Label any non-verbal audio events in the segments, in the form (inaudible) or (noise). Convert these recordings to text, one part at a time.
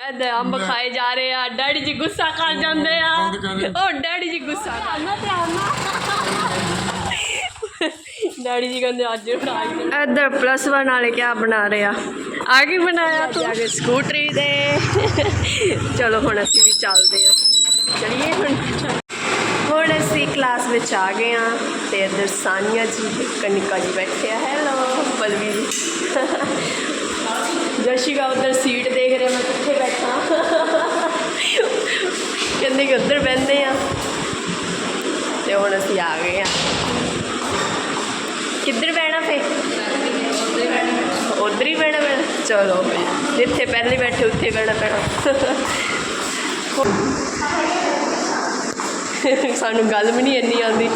ਐਦਾਂ ਅੰਬ ਖਾਏ ਜਾ ਰਹੇ ਆ ਡੈਡੀ ਜੀ ਗੁੱਸਾ ਕਰ ਜਾਂਦੇ ਆ। ਉਹ ਡੈਡੀ ਜੀ ਗੁੱਸਾ ਕਰਨਾ (laughs) ਡੈਡੀ ਜੀ ਕਹਿੰਦੇ ਅੱਜ ਬਣਾਈ ਇੱਧਰ ਪਲੱਸ 1 ਵਾਲੇ ਕੀ ਬਣਾ ਰਹੇ ਆ? ਆ ਕੀ ਬਣਾਇਆ ਤੂੰ? ਆ ਸਕੂਟਰੀ ਦੇ। (laughs) ਚਲੋ ਹੁਣ ਅਸੀਂ ਵੀ ਚੱਲਦੇ ਆ। ਚਲਿਏ ਹੁਣ। ਹੁਣ ਅਸੀਂ ਕਲਾਸ ਵਿੱਚ ਆ ਗਏ ਆ ਤੇ ਇੱਧਰ ਸਾਨੀਆ ਜੀ ਕਨਿਕਾ ਜੀ ਬੈਠੇ ਆ ਹੈਲੋ ਬਲਵੀ ਜੀ ਜਸ਼ਿਕਾ ਉਧਰ ਸੀਟ ਦੇਖ ਰਿਹਾ ਮੈਂ ਕਿੱਥੇ ਬੈਠਾ। ਕਹਿੰਦੇ ਕਿ ਉੱਧਰ ਬੈਠਦੇ ਆ। ਤੇ ਹੁਣ ਅਸੀਂ ਆ ਗਏ ਆ। ਕਿੱਧਰ ਬਹਿਣਾ ਫੇ? ਉਧਰ ਹੀ ਬਹਿਣਾ ਪੈਣਾ ਚਲੋ ਜਿੱਥੇ ਪਹਿਲੇ ਬੈਠੇ, ਉੱਥੇ ਬਹਿਣਾ ਪੈਣਾ। ਸਾਨੂੰ ਗੱਲ ਵੀ ਨਹੀਂ ਇੰਨੀ ਆਉਂਦੀ।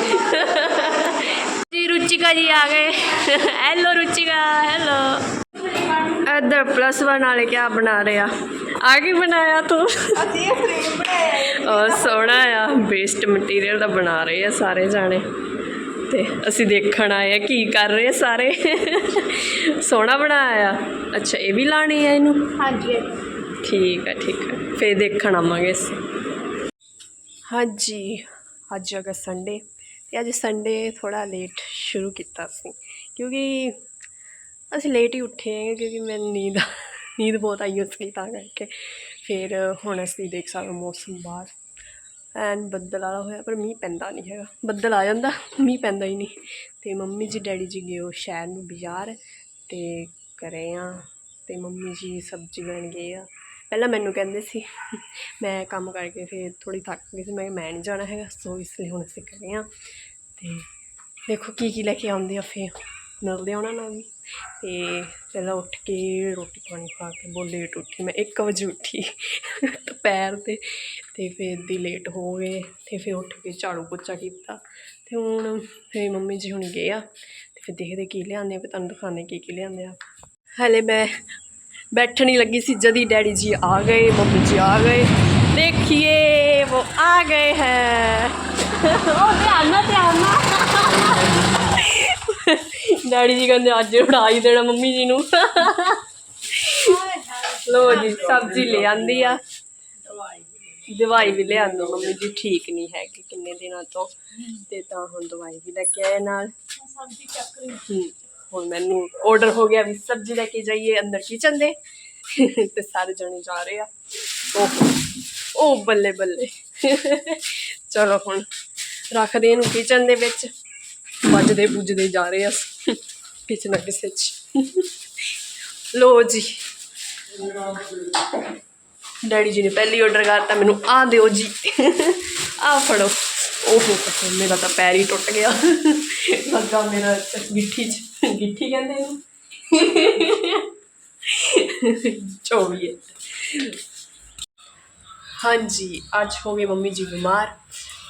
ਜੀ ਰੁਚਿਕਾ ਜੀ ਆ ਗਏ। ਹੈਲੋ ਰੁਚਿਕਾ ਹੈਲੋ ਇੱਧਰ ਪਲੱਸ 1 ਵਾਲੇ ਕੀ ਬਣਾ ਰਹੇ ਆ? ਆ ਕੀ ਬਣਾਇਆ ਤੂੰ? ਅਸੀਂ ਇਹ ਫਰੇਮ ਬਣਾਇਆ ਉਹ ਸੋਹਣਾ ਆ। ਵੇਸਟ ਮਟੀਰੀਅਲ ਦਾ ਬਣਾ ਰਹੇ ਆ ਸਾਰੇ ਜਾਣੇ। ਤੇ ਅਸੀਂ ਦੇਖਣ ਆਏ ਆ ਕੀ ਕਰ ਰਹੇ ਆ ਸਾਰੇ। ਸੋਹਣਾ ਬਣਾਇਆ। ਆ ਅੱਛਾ ਇਹ ਵੀ ਲਾਣੀ ਆ ਇਹਨੂੰ? ਹਾਂਜੀ ਠੀਕ ਹੈ ਠੀਕ ਹੈ ਫੇਰ ਦੇਖਣ ਆਵਾਂਗੇ ਅਸੀਂ। ਹਾਂਜੀ ਅੱਜ ਹੈਗਾ ਸੰਡੇ ਤੇ ਅੱਜ ਸੰਡੇ ਥੋੜਾ ਲੇਟ ਸ਼ੁਰੂ ਕੀਤਾ ਸੀ। ਕਿਉਂਕਿ ਅਸੀਂ ਲੇਟ ਹੀ ਉੱਠੇ ਹਾਂ ਕਿਉਂਕਿ ਮੈਨੂੰ ਨੀਂਦ (laughs) ਨੀਂਦ ਬਹੁਤ ਆਈ ਉਸ ਲਈ ਤਾਂ ਕਰਕੇ। ਫਿਰ ਹੁਣ ਅਸੀਂ ਦੇਖ ਸਕਦੇ ਹਾਂ ਮੌਸਮ ਬਾਹਰ। ਐਨ ਬੱਦਲ ਵਾਲਾ ਹੋਇਆ, ਪਰ ਮੀਂਹ ਪੈਂਦਾ ਨਹੀਂ ਹੈਗਾ। ਬੱਦਲ ਆ ਜਾਂਦਾ, ਮੀਂਹ ਪੈਂਦਾ ਹੀ ਨਹੀਂ। ਤੇ ਮੰਮੀ ਜੀ, ਡੈਡੀ ਜੀ ਗਏ ਉਹ ਸ਼ਹਿਰ ਨੂੰ ਬਾਜ਼ਾਰ ਤੇ ਕਰੇ ਆ ਤੇ ਮੰਮੀ ਜੀ ਸਬਜ਼ੀ ਲੈਣ ਗਏ ਆ। ਪਹਿਲਾਂ ਮੈਨੂੰ ਕਹਿੰਦੇ ਸੀ, ਮੈਂ ਕੰਮ ਕਰਕੇ ਫਿਰ ਥੋੜੀ ਥੱਕ ਗਈ ਸੀ। ਮੈਂ ਕਿਹਾ ਮੈਂ ਨਹੀਂ ਜਾਣਾ ਹੈਗਾ, ਸੋ ਇਸ ਲਈ ਹੁਣ ਅਸੀਂ ਕਰੇ ਆ। ਤੇ ਦੇਖੋ ਕੀ ਕੀ ਲੈ ਕੇ ਆਉਂਦੇ ਆ ਫਿਰ। ਮਿਲਦੇ ਆ ਉਹਨਾਂ ਨਾਲ ਵੀ। ਤੇ ਪਹਿਲਾਂ ਉੱਠ ਕੇ ਰੋਟੀ ਪਾਣੀ ਖਾ ਕੇ ਬਹੁਤ ਲੇਟ ਉੱਠੀ। ਮੈਂ 1 ਵਜੇ ਉੱਠੀ ਦੁਪਹਿਰ ਦੇ ਤੇ ਫਿਰ ਦੀ ਲੇਟ ਹੋ ਗਏ ਤੇ ਫਿਰ ਉੱਠ ਕੇ ਝਾੜੂ ਪੋਚਾ ਕੀਤਾ। ਤੇ ਹੁਣ ਫੇ ਮੰਮੀ ਜੀ ਹੁਣ ਗਏ ਆ ਤੇ ਫਿਰ ਦੇਖਦੇ ਕੀ ਲਿਆਉਂਦੇ ਆ ਤੁਹਾਨੂੰ ਦਿਖਾਣੇ ਕੀ ਕੀ ਲਿਆਉਂਦੇ ਆ। ਹਲੇ ਮੈਂ ਬੈਠਣੀ ਲੱਗੀ ਸੀ, ਜਦੀ ਡੈਡੀ ਜੀ ਆ ਗਏ, ਮੰਮੀ ਜੀ ਆ ਗਏ। ਦੇਖੀਏ, ਉਹ ਆ ਗਏ ਹੈ। ਉਹ ਧਿਆਨ ਨਾਲ ਧਿਆਨ ਨਾਲ। ਡੈਡੀ ਜੀ ਕਹਿੰਦੇ ਅੱਜ ਉਡਾ ਹੀ ਦੇਣਾ ਮੰਮੀ ਜੀ ਨੂੰ। ਲੋ ਜੀ, ਸਬਜ਼ੀ ਲੈ ਆਂਦੀ ਆ। ਦਵਾਈ ਵੀ ਲਿਆਂਦੀ ਮੰਮੀ ਜੀ, ਠੀਕ ਨਹੀਂ ਹੈਗੀ ਕਿੰਨੇ ਦਿਨਾਂ ਤੋਂ। ਤੇ ਤਾਂ ਹੁਣ ਦਵਾਈ ਵੀ ਲੈ ਕੇ ਆਏ ਨਾਲ। ਸਬਜ਼ੀ ਚੱਕ ਰਹੀ ਹੁਣ ਮੈਨੂੰ ਆਰਡਰ ਹੋ ਗਿਆ ਵੀ ਸਬਜ਼ੀ ਲੈ ਕੇ ਜਾਈਏ ਅੰਦਰ ਕਿਚਨ ਦੇ। ਤੇ ਸਾਰੇ ਜਣੇ ਜਾ ਰਹੇ ਆ। ਉਹ ਬੱਲੇ ਬੱਲੇ। ਚਲੋ ਹੁਣ ਰੱਖਦੇ ਇਹਨੂੰ ਕਿਚਨ ਦੇ ਵਿੱਚ। ਵੱਜਦੇ ਬੁੱਝਦੇ ਜਾ ਰਹੇ ਆ ਕਿਸੇ ਨਾ ਕਿਸੇ ਚ। ਲੋ ਜੀ। ਡੈਡੀ ਜੀ ਨੇ ਪਹਿਲੀ ਆਰਡਰ ਕਰਤਾ, ਮੈਨੂੰ ਆ ਦਿਓ ਜੀ। ਆ ਫੜੋ। ਓਹੋ ਮੇਰਾ ਤਾਂ ਪੈਰ ਹੀ ਟੁੱਟ ਗਿਆ। ਲੱਗਾ ਮੇਰਾ ਗਿੱਠੀ ਚ। ਗਿੱਠੀ ਕਹਿੰਦੇ ਇਹਨੂੰ। ਚੋਵੀਏ ਹਾਂਜੀ, ਅੱਜ ਹੋ ਗਏ ਮੰਮੀ ਜੀ ਬਿਮਾਰ।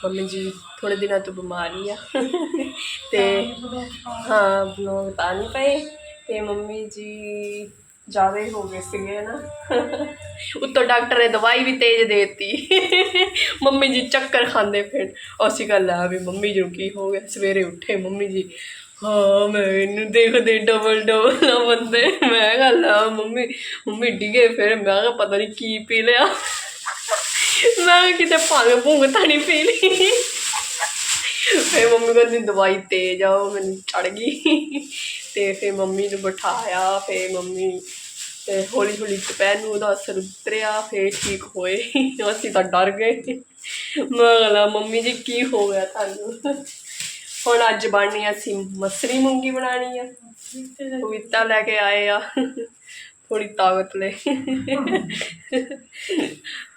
ਮੰਮੀ ਜੀ ਥੋੜੇ ਦਿਨਾਂ ਤੋਂ ਬਿਮਾਰ ਹੀ ਆ। (laughs) ਤੇ ਹਾਂ ਬਲੌਗ ਤਾਂ ਨਹੀਂ ਪਏ। ਤੇ ਮੰਮੀ ਜੀ ਜ਼ਿਆਦਾ ਹੀ ਹੋ ਗਏ ਸੀਗੇ ਨਾ (laughs) ਉੱਤੋਂ ਡਾਕਟਰ ਨੇ ਦਵਾਈ ਵੀ ਤੇਜ਼ ਦੇਤੀ। (laughs) ਮੰਮੀ ਜੀ ਚੱਕਰ ਖਾਂਦੇ ਫਿਰ। ਅਸੀਂ ਗੱਲ ਆ ਵੀ ਮੰਮੀ ਜੀ ਨੂੰ ਕੀ ਹੋ ਗਿਆ? ਸਵੇਰੇ ਉੱਠੇ ਮੰਮੀ ਜੀ ਹਾਂ ਮੈਂ ਇਹਨੂੰ ਦੇਖਦੇ ਡਬਲ ਡਬਲ ਨਾ ਬੰਦੇ। ਮੈਂ ਗੱਲ ਆ ਮੰਮੀ ਮੰਮੀ ਡਿਗੇ ਫਿਰ। ਮੈਂ ਕਿਹਾ ਪਤਾ ਨਹੀਂ ਕੀ ਪੀ ਲਿਆ। ਮੈਂ ਕਿਤੇ ਭੰਗ ਭੁੰਗ ਤਾਂ ਨਹੀਂ ਪੀ ਲਈ। ਫਿਰ ਮੰਮੀ ਕਹਿੰਦੀ ਦਵਾਈ ਤੇਜ਼ ਆ ਉਹ ਮੈਨੂੰ ਚੜ ਗਈ। ਤੇ ਫਿਰ ਮੰਮੀ ਨੂੰ ਬਿਠਾਇਆ ਫਿਰ ਮੰਮੀ ਤੇ ਹੌਲੀ ਹੌਲੀ ਦੁਪਹਿਰ ਨੂੰ ਉਹਦਾ ਅਸਰ ਉਤਰਿਆ ਫਿਰ ਠੀਕ ਹੋਏ। ਅਸੀਂ ਤਾਂ ਡਰ ਗਏ। ਮੈਂ ਕਹਾਂ ਮੰਮੀ ਜੀ ਕੀ ਹੋ ਗਿਆ ਤੁਹਾਨੂੰ? ਹੁਣ ਅੱਜ ਬਣਨੀ ਅਸੀਂ ਮਸਰੀ ਮੂੰਗੀ ਬਣਾਣੀ ਆ। ਪਪੀਤਾ ਲੈ ਕੇ ਆਏ ਆ। ਥੋੜੀ ਤਾਕਤ ਲੈ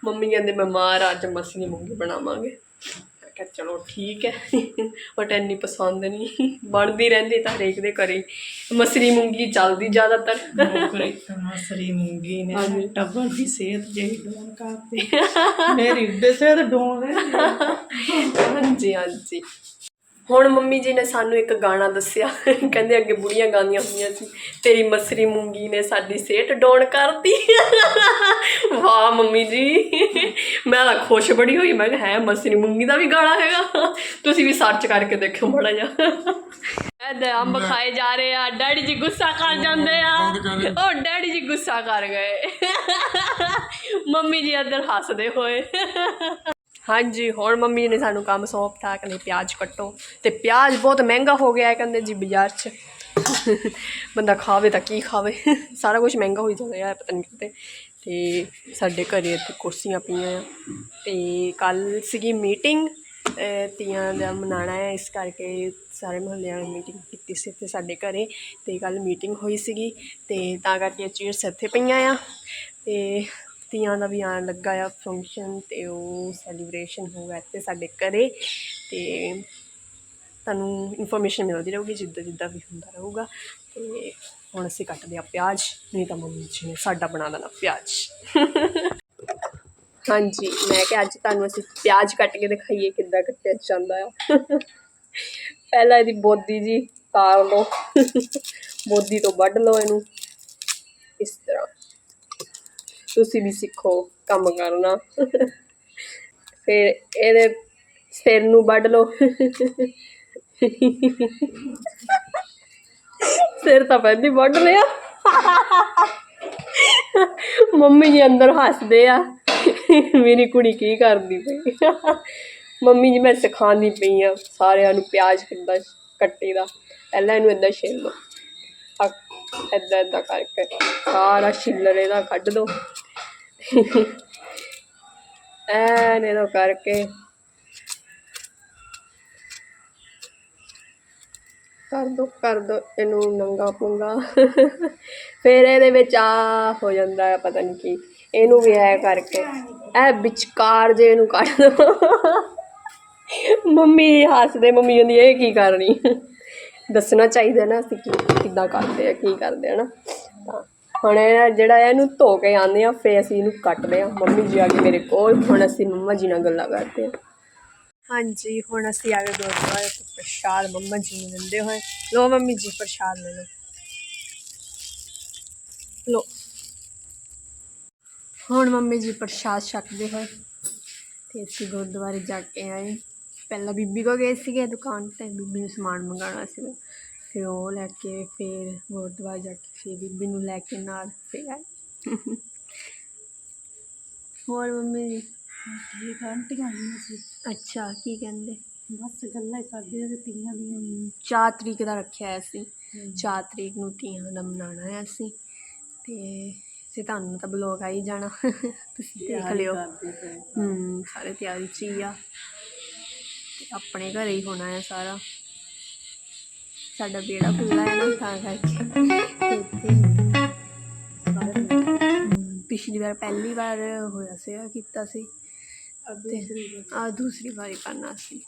ਮੰਮੀ ਕਹਿੰਦੇ ਮੈਂ ਮਾਰ ਅੱਜ ਮਸਰੀ ਮੂੰਗੀ ਬਣਾਵਾਂਗੇ। ਕਿਹਾ ਚਲੋ ਠੀਕ ਹੈ ਬਟ ਇੰਨੀ ਪਸੰਦ ਨਹੀਂ। ਬਣਦੀ ਰਹਿੰਦੀ ਤਾਂ ਹਰੇਕ ਦੇ ਘਰੇ। ਮਸਰੀ ਮੂੰਗੀ ਚੱਲਦੀ ਜ਼ਿਆਦਾਤਰ। ਮਸਰੀ ਮੂੰਗੀ ਨੇ। ਟੱਬਰ ਦੀ ਸਿਹਤ ਜਿਹੜੀ ਡੋਨ ਕਰਦੀ। ਮੇਰੀ ਉੱਡੇ ਸਿਹਤ ਡੋਨ ਰਹੀ ਹਾਂਜੀ ਹਾਂਜੀ। ਹੁਣ ਮੰਮੀ ਜੀ ਨੇ ਸਾਨੂੰ ਇੱਕ ਗਾਣਾ ਦੱਸਿਆ। ਕਹਿੰਦੇ ਅੱਗੇ ਬੁੜੀਆਂ ਗਾਉਂਦੀਆਂ ਹੁੰਦੀਆਂ ਸੀ। ਤੇਰੀ ਮਸਰੀ ਮੂੰਗੀ ਨੇ ਸਾਡੀ ਸਿਹਤ ਡਾਊਨ ਕਰਤੀ। ਵਾਹ ਮੰਮੀ ਜੀ। ਮੈਂ ਤਾਂ ਖੁਸ਼ ਬੜੀ ਹੋਈ। ਮੈਂ ਕਿਹਾ ਹੈ ਮਸਰੀ ਮੂੰਗੀ ਦਾ ਵੀ ਗਾਣਾ ਹੈਗਾ? ਤੁਸੀਂ ਵੀ ਸਰਚ ਕਰਕੇ ਦੇਖਿਓ ਮਾੜਾ ਜਿਹਾ। ਐਦੇ ਅੰਬ ਖਾਏ ਜਾ ਰਹੇ ਆ। ਡੈਡੀ ਜੀ ਗੁੱਸਾ ਕਰ ਜਾਂਦੇ ਆ। ਉਹ ਡੈਡੀ ਜੀ ਗੁੱਸਾ ਕਰ ਗਏ। ਮੰਮੀ ਜੀ ਅੰਦਰ ਹੱਸਦੇ ਹੋਏ। ਹਾਂਜੀ, ਹੁਣ ਮੰਮੀ ਨੇ ਸਾਨੂੰ ਕੰਮ ਸੌਂਪਤਾ ਕਹਿੰਦੇ ਪਿਆਜ਼ ਕੱਟੋ। ਤੇ ਪਿਆਜ਼ ਬਹੁਤ ਮਹਿੰਗਾ ਹੋ ਗਿਆ ਹੈ, ਕਹਿੰਦੇ ਜੀ ਬਾਜ਼ਾਰ 'ਚ। ਬੰਦਾ ਖਾਵੇ ਤਾਂ ਕੀ ਖਾਵੇ? ਸਾਰਾ ਕੁਝ ਮਹਿੰਗਾ ਹੋਈ ਜਾਂਦਾ ਹੈ, ਪਤਾ ਨਹੀਂ ਕਿਤੇ ਤੇ ਸਾਡੇ ਘਰੇ ਇੱਥੇ ਕੁਰਸੀਆਂ ਪਈਆਂ ਆ। ਤੇ ਕੱਲ ਸੀਗੀ ਮੀਟਿੰਗ ਤੀਆਂ ਦਾ ਮਨਾਣਾ ਹੈ, ਇਸ ਕਰਕੇ ਸਾਰੇ ਮੁਹੱਲਿਆਂ ਨੇ ਮੀਟਿੰਗ ਕੀਤੀ ਸੀ ਇੱਥੇ ਸਾਡੇ ਘਰੇ। ਤੇ ਕੱਲ ਮੀਟਿੰਗ ਹੋਈ ਸੀਗੀ, ਤੇ ਤਾਂ ਕਰਕੇ ਚੇਅਰਸ ਇੱਥੇ ਪਈਆਂ ਆ। ਤੇ ਤੀਆਂ ਦਾ ਵੀ ਆਉਣ ਲੱਗਾ ਆ ਫੰਕਸ਼ਨ ਅਤੇ ਉਹ ਸੈਲੀਬ੍ਰੇਸ਼ਨ ਹੋਊਗਾ ਇੱਥੇ ਸਾਡੇ ਘਰੇ ਅਤੇ ਤੁਹਾਨੂੰ ਇਨਫੋਰਮੇਸ਼ਨ ਮਿਲਦੀ ਰਹੂਗੀ, ਜਿੱਦਾਂ ਜਿੱਦਾਂ ਵੀ ਹੁੰਦਾ ਰਹੂਗਾ ਅਤੇ ਹੁਣ ਅਸੀਂ ਕੱਟਦੇ ਆ ਪਿਆਜ਼, ਨਹੀਂ ਤਾਂ ਮੰਮੀ ਜੀ ਨੇ ਸਾਡਾ ਬਣਾ ਦੇਣਾ ਪਿਆਜ਼। ਹਾਂਜੀ, ਮੈਂ ਕਿਹਾ ਅੱਜ ਤੁਹਾਨੂੰ ਅਸੀਂ ਪਿਆਜ਼ ਕੱਟ ਕੇ ਦਿਖਾਈਏ ਕਿੱਦਾਂ ਕੱਟਿਆ ਜਾਂਦਾ ਆ। ਪਹਿਲਾਂ ਇਹਦੀ ਬੋਦੀ ਜੀ ਤਾਰ ਲਓ। ਬੋਦੀ ਤੋਂ ਵੱਢ ਲਓ ਇਹਨੂੰ। ਇਸ ਤਰ੍ਹਾਂ। ਤੁਸੀਂ ਵੀ ਸਿੱਖੋ, ਕੰਮ ਕਰਨਾ। ਫਿਰ ਇਹਦੇ ਸਿਰ ਨੂੰ ਵੱਢ ਲਓ। ਸਿਰ ਤਾਂ ਪਹਿਲਾਂ ਵੱਢ ਲਿਆ। ਮੰਮੀ ਜੀ ਅੰਦਰ ਹੱਸਦੇ ਆ। ਮੇਰੀ ਕੁੜੀ ਕੀ ਕਰਦੀ ਪਈ ਮੰਮੀ ਜੀ ਮੈਂ ਸਿਖਾਉਂਦੀ ਪਈ ਆ ਸਾਰਿਆਂ ਨੂੰ ਪਿਆਜ਼ ਕਿੱਦਾਂ ਕੱਟੀਦਾ ਪਹਿਲਾਂ ਇਹਨੂੰ ਏਦਾਂ ਛਿੱਲ ਲਓ। ਆ ਏਦਾਂ ਏਦਾਂ ਕਰਕੇ ਸਾਰਾ ਛਿੱਲਰ ਇਹਦਾ ਕੱਢ ਦੋ। ਐਨ ਇਹਦਾ ਕਰਕੇ। ਕਰ ਦੋ ਕਰ ਦੋ, ਇਹਨੂੰ ਨੰਗਾ ਪੁੰਗਾ। ਫਿਰ ਇਹਦੇ ਵਿੱਚ ਆ ਹੋ ਜਾਂਦਾ ਹੈ, ਪਤਾ ਨਹੀਂ ਕੀ। ਇਹਨੂੰ ਵੀ ਐ ਕਰਕੇ। ਇਹ ਵਿਚਕਾਰ ਜੇ ਇਹਨੂੰ ਕੱਢ ਦੋ। ਮੰਮੀ ਹੱਸਦੇ, ਮੰਮੀ ਕਹਿੰਦੀ, ਇਹ ਕੀ ਕਰਨੀ? ਦੱਸਣਾ ਚਾਹੀਦਾ ਨਾ ਅਸੀਂ ਕੀ, ਕਿੱਦਾਂ ਕਰਦੇ ਆ, ਕੀ ਕਰਦੇ ਆ ਨਾ। ਤਾਂ ਹੁਣ ਇਹ ਜਿਹੜਾ ਹੈ ਇਹਨੂੰ ਧੋ ਕੇ ਆਉਂਦੇ ਆ, ਫੇਰ ਅਸੀਂ ਇਹਨੂੰ ਕੱਟਦੇ ਆ। ਮੰਮੀ ਜੀ ਆ ਗਏ ਮੇਰੇ ਕੋਲ, ਹੁਣ ਅਸੀਂ ਮੰਮਾ ਜੀ ਨਾਲ ਗੱਲਾਂ ਕਰਦੇ ਆ। ਹਾਂਜੀ, ਹੁਣ ਅਸੀਂ ਆ ਗਏ ਗੁਰਦੁਆਰੇ ਤੋਂ ਪ੍ਰਸ਼ਾਦ ਮੰਮਾ ਜੀ ਨੂੰ ਦਿੰਦੇ ਹੋਏ। ਲੋ ਮੰਮੀ ਜੀ ਪ੍ਰਸ਼ਾਦ ਲੈ ਲਓ। ਲੋ ਹੁਣ ਮੰਮੀ ਜੀ ਪ੍ਰਸ਼ਾਦ ਛਕਦੇ ਹੋਏ, ਤੇ ਅਸੀਂ ਗੁਰਦੁਆਰੇ ਜਾ ਕੇ ਆਏ। ਪਹਿਲਾਂ ਬੀਬੀ ਕੋ ਗਏ ਸੀਗੇ ਦੁਕਾਨ ਤੇ, ਬੀਬੀ ਨੂੰ ਸਮਾਨ ਮੰਗਾਉਣਾ ਸੀ ਫਿਰ ਉਹ ਲੈ ਕੇ ਫਿਰ ਗੁਰਦੁਆਰੇ ਜਾ ਕੇ ਫਿਰ ਬੀਬੀ ਨੂੰ ਲੈ ਕੇ ਨਾਲ ਫਿਰ ਆਏ। ਹੋਰ ਮੰਮੀ ਜੀ? ਠੀਕ ਆਂਟੀਆਂ ਆਈਆਂ ਸੀ। ਅੱਛਾ ਕੀ ਕਹਿੰਦੇ? ਬਸ ਗੱਲਾਂ ਹੀ ਕਰਦੀਆਂ ਤੇ ਤੀਆਂ ਦੀਆਂ ਚਾਰ ਤਰੀਕ ਦਾ ਰੱਖਿਆ ਹੋਇਆ ਸੀ। ਚਾਰ ਤਰੀਕ ਨੂੰ ਤੀਆਂ ਦਾ ਮਨਾਉਣਾ ਹੈ ਅਸੀਂ ਤੇ ਤੇ ਤੁਹਾਨੂੰ ਤਾਂ ਬਲੌਗ ਆ ਹੀ ਜਾਣਾ। ਤੁਸੀਂ ਦੇਖ ਲਿਓ। ਕਰਦੇ ਹੂੰ ਸਾਰੇ ਤਿਆਰੀ 'ਚ ਹੀ ਆ। ਆਪਣੇ ਘਰੇ ਹੀ ਹੋਣਾ ਹੈ ਸਾਰਾ। ਸਾਡਾ ਬੇੜਾ ਖੁੱਲਾ ਹੈ ਨਾ ਤਾਂ ਕਰਕੇ ਇੱਥੇ ਪਿਛਲੀ ਵਾਰ ਪਹਿਲੀ ਵਾਰ ਹੋਇਆ ਸੀ ਕੀਤਾ ਸੀ। ਆ ਦੂਸਰੀ ਵਾਰੀ ਕਰਨਾ ਸੀ।